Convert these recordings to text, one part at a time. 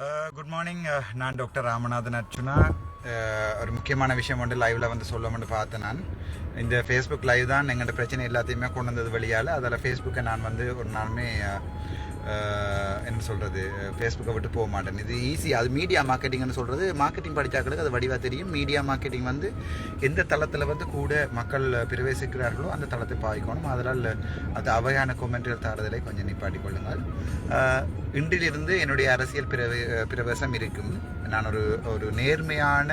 Uh, good morning uh, நான் doctor Ramanathan Archuna uh, ஒரு முக்கியமான விஷயம் வந்து லைவ்ல வந்து சொல்லணும்னு பார்த்தேன் நான். இந்த ஃபேஸ்புக் லைவ் தான் எங்கள்கிட்ட பிரச்சனை எல்லாத்தையுமே கொண்டு வந்தது வழியால் அதில் ஃபேஸ்புக்கை நான் வந்து ஒரு நாளுமே என்ன சொல்கிறது ஃபேஸ்புக்கை விட்டு போக மாட்டேன் இது ஈஸி அது மீடியா மார்க்கெட்டிங்னு சொல்கிறது மார்க்கெட்டிங் படித்தாக்களுக்கு அது வடிவாக தெரியும். மீடியா மார்க்கெட்டிங் வந்து எந்த தளத்தில் வந்து கூட மக்கள் பிரவேசிக்கிறார்களோ அந்த தளத்தை பாய்க்கணும் அதனால் அது அவையான கொமெண்ட்கள் தாடுதலை கொஞ்சம் நிப்பாட்டி கொள்ளுங்கள். இன்றிலிருந்து என்னுடைய அரசியல் பிரவே பிரவேசம் இருக்கும். நான் ஒரு ஒரு நேர்மையான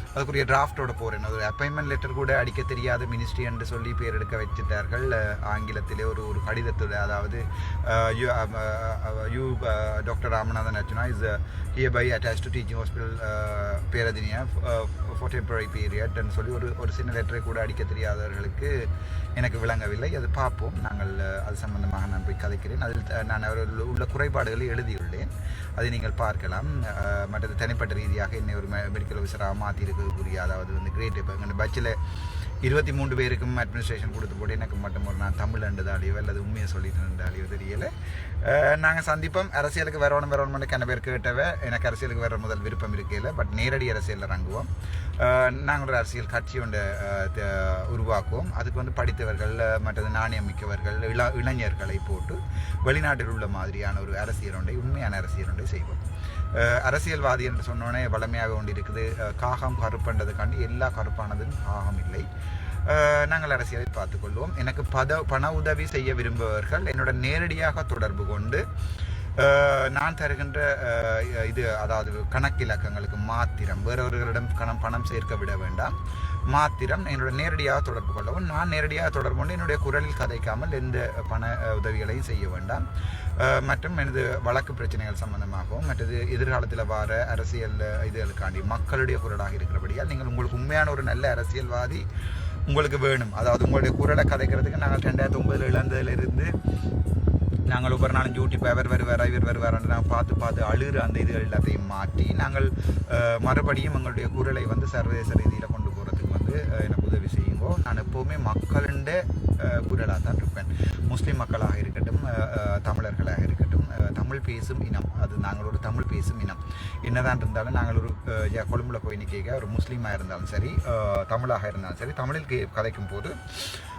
அதுக்குரிய டிராஃப்டோட போகிறேன் ஒரு அப்பாயின்மெண்ட் லெட்டர் கூட அடிக்க தெரியாத. மினிஸ்ட்ரி என்று சொல்லி பேர் எடுக்க வச்சுட்டார்கள் ஆங்கிலத்திலே ஒரு ஒரு கடிதத்தோட அதாவது you you doctor Ramanathan Archana is here by attach to teaching hospital Peradeniya for temporary பீரியட்னு சொல்லி ஒரு ஒரு சின்ன லெட்டரை கூட அடிக்க தெரியாதவர்களுக்கு எனக்கு விளங்கவில்லை. அது பார்ப்போம். நாங்கள் அது சம்பந்தமாக நான் போய் கதைக்கிறேன். அதில் நான் அவர்கள் உள்ள குறைபாடுகளை எழுதியுள்ளேன். அதை நீங்கள் பார்க்கலாம். மற்றது தனிப்பட்ட ரீதியாக என்னை ஒரு மெடிக்கல் ஆஃபீஸராக மாற்றியிருக்கு இருக்கக்கூடிய அதாவது வந்து கிரேட் இப்போ எங்கள் இருபத்தி மூன்று பேருக்கும் அட்மினிஸ்ட்ரேஷன் கொடுத்து போட்டு எனக்கு மட்டும் ஒரு நான் தமிழ் அண்டுதாலியோ அல்லது உண்மையை சொல்லிட்டு இருந்தாலியோ தெரியல. நாங்கள் சந்திப்போம். அரசியலுக்கு வரணும் வரணும்னு கன பேர் கேட்டவ எனக்கு அரசியலுக்கு வர முதல் விருப்பம் இருக்கையில் பட் நேரடி அரசியலில் இறங்குவோம். நாங்கள் ஒரு அரசியல் கட்சி ஒன்று த- உருவாக்குவோம். அதுக்கு வந்து படித்தவர்கள் மற்றது நாணயம் மிக்கவர்கள் இள இளைஞர்களை போட்டு வெளிநாட்டில் உள்ள மாதிரியான ஒரு அரசியல் ஒன்றை உண்மையான அரசியல் ஒன்றை செய்வோம். அரசியல்வாதி என்று சொன்னோன்னே வளமையாக கொண்டு இருக்குது அஹ், காகம் கருப்பன்றதுக்காண்டி எல்லா கருப்பானதும் காகம் இல்லை. நாங்கள் அரசியலை பார்த்துக்கொள்வோம். எனக்கு பத பண உதவி செய்ய விரும்புபவர்கள் என்னோட நேரடியாக தொடர்பு கொண்டு நான் தருகின்ற இது அதாவது கணக்கிலக்கங்களுக்கு மாத்திரம் வேறவர்களிடம் கணம் பணம் சேர்க்க விட வேண்டாம். மாத்திரம் என்னோட நேரடியாக தொடர்பு கொள்ளவும் நான் நேரடியாக தொடர்பு கொண்டு என்னுடைய குரலில் கதைக்காமல் எந்த பண உதவிகளையும் செய்ய வேண்டாம். மற்றும் எனது வழக்கு பிரச்சனைகள் சம்பந்தமாகவும் மற்றது எதிர்காலத்தில் வர அரசியல் இதுகளுக்காண்டி மக்களுடைய குரலாக இருக்கிறபடியால் நீங்கள் உங்களுக்கு உண்மையான ஒரு நல்ல அரசியல்வாதி உங்களுக்கு வேணும். அதாவது உங்களுடைய குரலை கதைக்கிறதுக்கு நாங்கள் ரெண்டாயிரத்தி ஒம்பதில் இழந்ததுலேருந்து நாங்கள் ஒவ்வொரு நாளும் யூடியூப் அவர் வருவார் இவர் வருவார்னு நாங்கள் பார்த்து பார்த்து அழுகிற அந்த இதுகள் எல்லாத்தையும் மாற்றி நாங்கள் மறுபடியும் எங்களுடைய குரலை வந்து சர்வதேச ரீதியில் கொண்டு போகிறதுக்கு வந்து எனக்கு உதவி செய்யுங்கோ. நான் எப்போவுமே மக்களுடைய குரலாக தான் இருப்பேன். முஸ்லீம் மக்களாக இருக்கட்டும் தமிழர்களாக இருக்கட்டும். தமிழ் பேசும் இனம். அது நாங்கள் ஒரு தமிழ் பேசும் இனம். என்னதான் இருந்தாலும் நாங்கள் ஒரு கொழும்புல போய் நிற்க ஒரு முஸ்லீமாக இருந்தாலும் சரி தமிழாக இருந்தாலும் சரி தமிழில் கே கதைக்கும் போது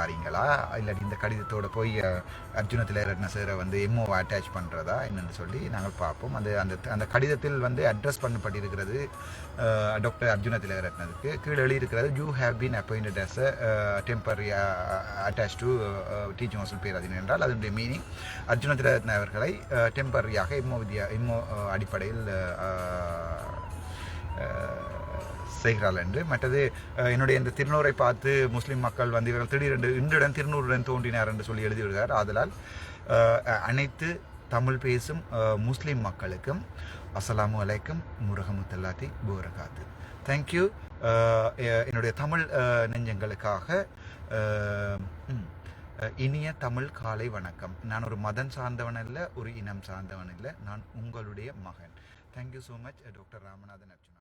தாரீங்களா இல்லாட்டி இந்த கடிதத்தோட போய் அர்ஜுனத்தில் அர்ஜுன திலரட்ன வந்து எம்ஓவை அட்டாச் பண்ணுறதா என்னென்னு சொல்லி நாங்கள் பார்ப்போம். அந்த அந்த அந்த கடிதத்தில் வந்து அட்ரஸ் பண்ணப்பட்டிருக்கிறது டாக்டர் அர்ஜுன திலகரட்னதுக்கு கீழே எழுதியிருக்கிறது you have been appointed as temporary attach to teaching hostel பேராதீன் என்றால் அதனுடைய மீனிங் அர்ஜுன திலகரத்ன அவர்களை டெம்பரரியாக எம்ஓ வித்யா எம்ஓ அடிப்படையில் செய்கிறாள் என்று. மற்றது என்னுடைய இந்த திருநூரை பார்த்து முஸ்லீம் மக்கள் வந்து இவர்கள் திடீரென்று இன்றுடன் திருநூறுடன் தோன்றினார் என்று சொல்லி எழுதிவிடுகிறார். ஆதலால் அனைத்து தமிழ் பேசும் முஸ்லீம் மக்களுக்கும் அஸ்லாம் அலைக்கும் முருகமுத்தல்லாத்தி பூரகாத்து தேங்க்யூ என்னுடைய தமிழ் நெஞ்சங்களுக்காக இனிய தமிழ் காலை வணக்கம். நான் ஒரு மதம் சார்ந்தவன் இல்லை ஒரு இனம் சார்ந்தவன் இல்லை நான் உங்களுடைய மகன். Thank you so much doctor Ramanathan Archuna